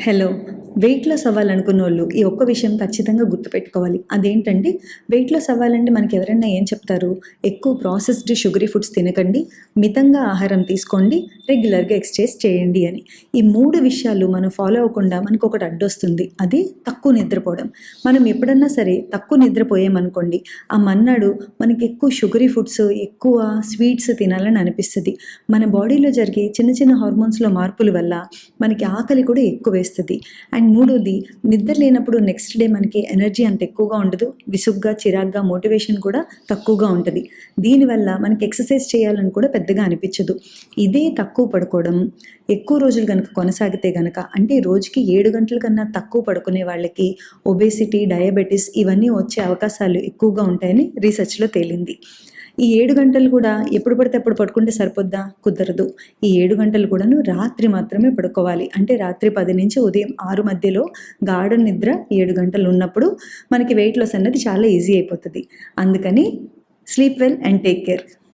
Hello weight loss అవ్వాలనుకున్న వాళ్ళు ఈ ఒక్క విషయం ఖచ్చితంగా గుర్తుపెట్టుకోవాలి. అదేంటంటే వెయిట్ లాస్ అవ్వాలంటే మనకి ఎవరైనా ఏం చెప్తారు? ఎక్కువ ప్రాసెస్డ్ షుగరీ ఫుడ్స్ తినకండి మితంగా ఆహారం తీసుకోండి రెగ్యులర్గా ఎక్సర్సైజ్ చేయండి అని. ఈ మూడు విషయాలు మనం ఫాలో అవ్వకుండా మనకు ఒకటి అడ్డొస్తుంది. అది తక్కువ నిద్రపోవడం. మనం ఎప్పుడన్నా సరే తక్కువ నిద్రపోయామనుకోండి ఆ మన్నాడు మనకి ఎక్కువ షుగరీ ఫుడ్స్ ఎక్కువ స్వీట్స్ తినాలని అనిపిస్తుంది. మన బాడీలో జరిగే చిన్న చిన్న హార్మోన్స్లో మార్పుల వల్ల మనకి ఆకలి కూడా ఎక్కువ వేస్తుంది. అండ్ మూడోది నిద్ర లేనప్పుడు నెక్స్ట్ డే మనకి ఎనర్జీ అంత ఎక్కువగా ఉండదు. విసుగ్గా చిరాగ్గా మోటివేషన్ కూడా తక్కువగా ఉంటుంది. దీనివల్ల మనకి ఎక్సర్సైజ్ చేయాలని కూడా పెద్దగా అనిపించదు. ఇదే తక్కువ పడుకోవడం ఎక్కువ రోజులు కనుక కొనసాగితే కనుక అంటే రోజుకి ఏడు గంటల కన్నా తక్కువ పడుకునే వాళ్ళకి ఒబేసిటీ డయాబెటీస్ ఇవన్నీ వచ్చే అవకాశాలు ఎక్కువగా ఉంటాయని రీసెర్చ్లో తేలింది. ఈ ఏడు గంటలు కూడా ఎప్పుడు పడితే అప్పుడు పడుకుంటే సరిపోద్దా? కుదరదు. ఈ ఏడు గంటలు కూడాను రాత్రి మాత్రమే పడుకోవాలి. అంటే రాత్రి పది నుంచి ఉదయం ఆరు మధ్యలో గాఢ నిద్ర ఏడు గంటలు ఉన్నప్పుడు మనకి వెయిట్ లాస్ అన్నది చాలా ఈజీ అయిపోతుంది. అందుకని sleep well and take care.